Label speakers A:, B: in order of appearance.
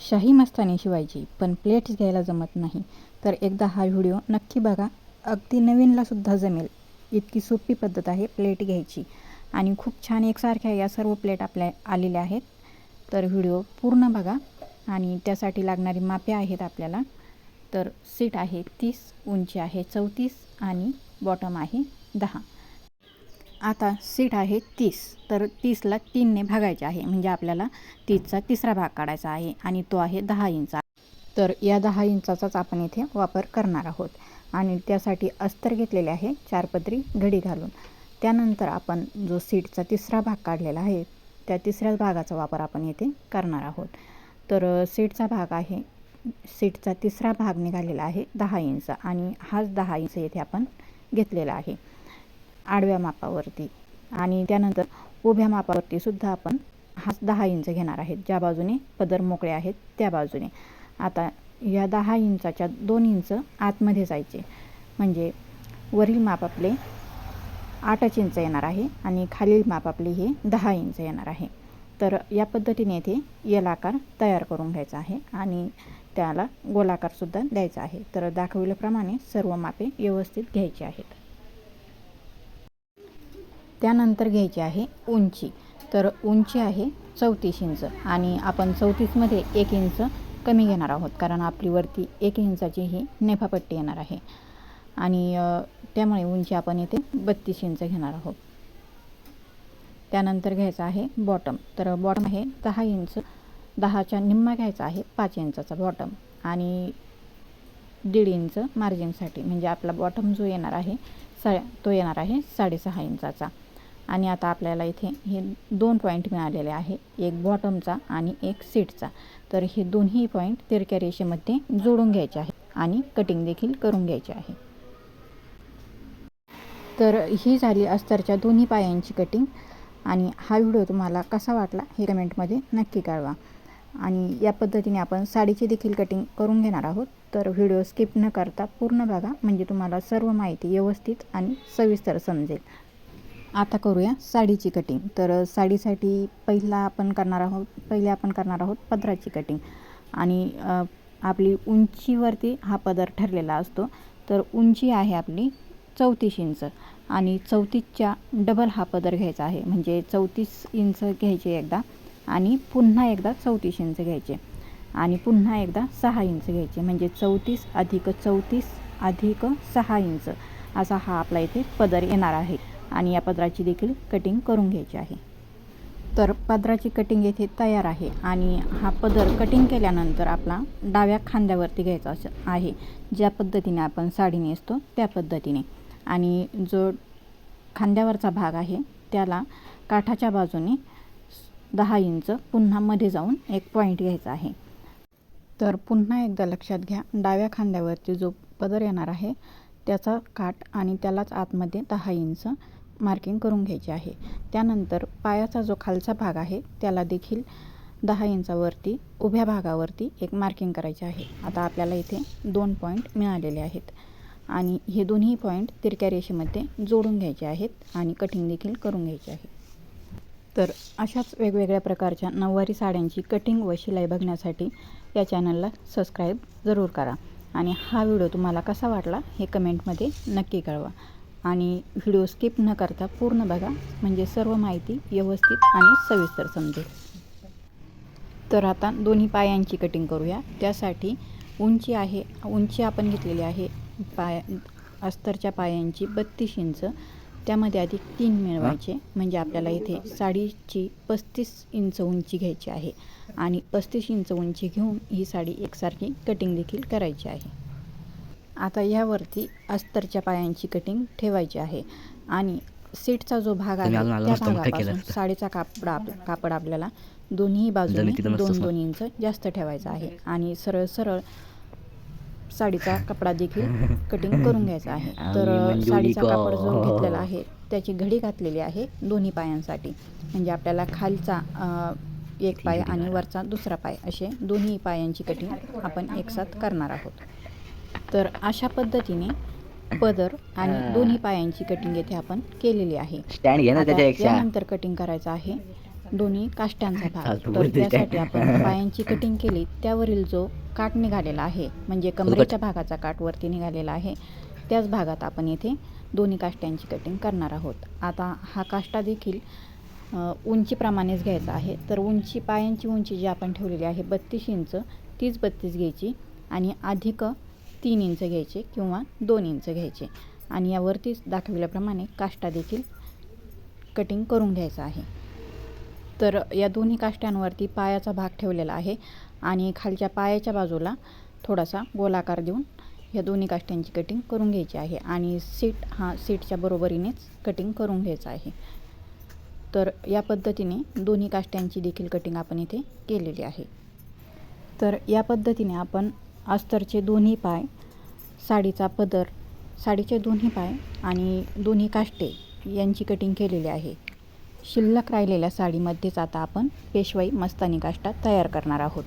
A: शाही मस्तानी शिवायची पण प्लेट्स घ्यायला जमत नाही. तर एकदा हा व्हिडिओ नक्की बघा. अगदी नवीनलासुद्धा जमेल. इतकी सोपी पद्धत आहे प्लेट घ्यायची. आणि खूप छान एकसारख्या या सर्व प्लेट आपल्या आलेल्या आहेत. तर व्हिडिओ पूर्ण बघा. आणि त्यासाठी लागणारी मापे आहेत आपल्याला. तर सीट आहे तीस उंची आहे चौतीस आणि बॉटम आहे दहा. आता सीट आहे तीस. तर तीसला तीनने भागायचे आहे. म्हणजे आपल्याला तीसचा तिसरा भाग काढायचा आहे आणि तो आहे दहा इंचा. तर या दहा इंचाचाच आपण इथे वापर करणार आहोत. आणि त्यासाठी अस्तर घेतलेले आहे चारपदरी घडी घालून. त्यानंतर आपण जो सीटचा तिसरा भाग काढलेला आहे त्या तिसऱ्याच भागाचा वापर आपण येथे करणार आहोत. तर सीटचा भाग आहे सीटचा तिसरा भाग निघालेला आहे दहा इंच. आणि हाच दहा इंच येथे आपण घेतलेला आहे. आडव्या मापावरती. आणि त्यानंतर उभ्या मापावरती सुद्धा आपण हा दहा इंच घेणार आहेत. ज्या बाजूने पदर मोकळे आहेत त्या बाजूने. आता या दहा इंचाच्या दोन इंच आतमध्ये जायचे. म्हणजे वरील माप आपले आठच इंच येणार आहे आणि खालील माप आपले हे दहा इंच येणार आहे. तर या पद्धतीने येथे यल आकार तयार करून घ्यायचा आहे आणि त्याला गोलाकारसुद्धा द्यायचा आहे. तर दाखविल्याप्रमाणे सर्व मापे व्यवस्थित घ्यायची आहेत. त्यानंतर घ्यायची आहे उंची. तर उंची आहे चौतीस इंच आणि आपण चौतीसमध्ये एक इंच कमी घेणार आहोत कारण आपली वरती एक इंचाची ही नेफापट्टी येणार आहे. आणि त्यामुळे उंची आपण इथे बत्तीस इंच घेणार आहोत. त्यानंतर घ्यायचं आहे बॉटम. तर बॉटम आहे दहा इंच दहाच्या निम्मा घ्यायचा आहे पाच इंचाचा बॉटम आणि दीड इंच मार्जिनसाठी. म्हणजे आपला बॉटम जो येणार आहे सा तो येणार आहे साडेसहा इंचाचा. आणि आता आपल्याला इथे हे दोन पॉईंट मिळालेले आहे. एक बॉटमचा आणि एक सीटचा तर हे दोन्ही पॉईंट तिरक्या रेषेमध्ये जोडून घ्यायचे आहे आणि कटिंग देखील करून घ्यायचे आहे. तर ही झाली अस्तरच्या दोन्ही पायांची कटिंग आणि हा व्हिडिओ तुम्हाला कसा वाटला हे कमेंटमध्ये नक्की कळवा. आणि या पद्धतीने आपण साडीची देखील कटिंग करून घेणार आहोत. तर व्हिडिओ स्किप न करता पूर्ण बघा. म्हणजे तुम्हाला सर्व माहिती व्यवस्थित आणि सविस्तर समजेल. आता करूया साडीची कटिंग तर साडीसाठी पहिला आपण करणार आहोत पहिले आपण करणार आहोत पदराची कटिंग आणि आपली उंचीवरती हा पदर ठरलेला असतो. तर उंची आहे आपली चौतीस इंच आणि चौतीसच्या डबल हा पदर घ्यायचा आहे. म्हणजे चौतीस इंच घ्यायचे एकदा आणि पुन्हा एकदा चौतीस इंच घ्यायचे आणि पुन्हा एकदा सहा इंच घ्यायचे. म्हणजे चौतीस अधिक चौतीस अधिक सहा इंच असा हा आपला इथे पदर येणार आहे. आणि या पदराची देखील कटिंग करून घ्यायची आहे. तर पदराची कटिंग येथे तयार आहे आणि हा पदर कटिंग केल्यानंतर आपला डाव्या खांद्यावरती घ्यायचा असं आहे. ज्या पद्धतीने आपण साडी नेसतो त्या पद्धतीने. आणि जो खांद्यावरचा भाग आहे त्याला काठाच्या बाजूने दहा इंच पुन्हा मध्ये जाऊन एक पॉईंट घ्यायचा आहे. तर पुन्हा एकदा लक्षात घ्या डाव्या खांद्यावरती जो पदर येणार आहे त्याचा काठ आणि त्यालाच आतमध्ये दहा इंच मार्किंग करून घ्यायचे आहे. त्यानंतर पायाचा जो खालचा भाग आहे त्याला देखील दहा इंचावरती उभ्या भागावरती एक मार्किंग करायचे आहे. आता आपल्याला इथे दोन पॉईंट मिळालेले आहेत. आणि हे दोन्ही पॉईंट तिरक्या रेषेमध्ये जोडून घ्यायचे आहेत आणि कटिंग देखील करून घ्यायचे आहे. तर अशाच वेगवेगळ्या प्रकारच्या नऊवारी साड्यांची कटिंग व शिलाई बघण्यासाठी या चॅनलला सबस्क्राईब जरूर करा. आणि हा व्हिडिओ तुम्हाला कसा वाटला हे कमेंटमध्ये नक्की कळवा. आणि व्हिडिओ स्किप न करता पूर्ण बघा म्हणजे सर्व माहिती व्यवस्थित आणि सविस्तर समजेल. तर आता दोन्ही पायांची कटिंग करूया. त्यासाठी उंची आहे उंची आपण घेतलेली आहे पाय अस्तरच्या पायांची बत्तीस इंच. त्यामध्ये अधिक तीन मिळवायचे. म्हणजे आपल्याला इथे साडीची पस्तीस इंच उंची घ्यायची आहे. आणि पस्तीस इंच उंची घेऊन ही साडी एकसारखी कटिंग देखील करायची आहे. आता यावरती अस्तरच्या पायांची कटिंग ठेवायची आहे. आणि सीटचा जो भाग आहे त्या भागापासून. साडीचा कापड आप- कापड आपल्याला दोन्ही बाजूने दोन. दोन इंच जास्त ठेवायचा आहे. आणि सरळ सरळ साडीचा कपडा देखील कटिंग करून घ्यायचा आहे. तर
B: आम्ही मंजुरी
A: साडीचा. कापड जो घेतलेला आहे त्याची घडी घातलेली आहे दोन्ही पायांसाठी. म्हणजे आपल्याला खालचा एक पाय आणि वरचा दुसरा पाय असे दोन्ही पायांची कटिंग आपण एकसाथ करणार आहोत. तर अशा पद्धतीने पदर आणि दोन्ही पायांची कटिंग येथे आपण केलेली आहे.
B: स्टँड घे ना
A: आता
B: त्याच्यापेक्षा.
A: यानंतर कटिंग करायचं आहे. दोन्ही काष्ट्यांचा भाग. तर? त्यासाठी आपण पायांची कटिंग केली. त्यावरील जो काट निघालेला आहे म्हणजे कमरेच्या भागाचा काट वरती निघालेला आहे त्याच भागात आपण इथे दोन्ही काष्ट्यांची कटिंग करणार आहोत. आता हा काष्टा देखील उंचीप्रमाणेच घ्यायचा आहे. तर उंची पायांची उंची जी आपण ठेवलेली आहे बत्तीस इंच तीच बत्तीस घ्यायची आणि अधिक तीन इंच घ्यायचे किंवा दोन इंच घ्यायचे. आणि यावरतीच दाखविल्याप्रमाणे काष्टा देखील कटिंग करून घ्यायचा आहे. तर या दोन्ही काष्ट्यांवरती पायाचा भाग ठेवलेला आहे आणि खालच्या पायाच्या बाजूला थोडासा गोलाकार देऊन या दोन्ही काष्ट्यांची कटिंग करून घ्यायची आहे आणि सीट हा सीटच्या बरोबरीनेच कटिंग करून घ्यायचा आहे. तर या पद्धतीने दोन्ही काष्ट्यांची देखील कटिंग आपण इथे केलेली आहे. तर या पद्धतीने आपण अस्तरचे दोन्ही पाय साडीचा पदर साडीचे दोन्ही पाय आणि दोन्ही काष्टे यांची कटिंग केलेली आहे. शिल्लक राहिलेल्या साडीमध्येच आता आपण पेशवाई मस्तानी काष्टा तयार करणार आहोत.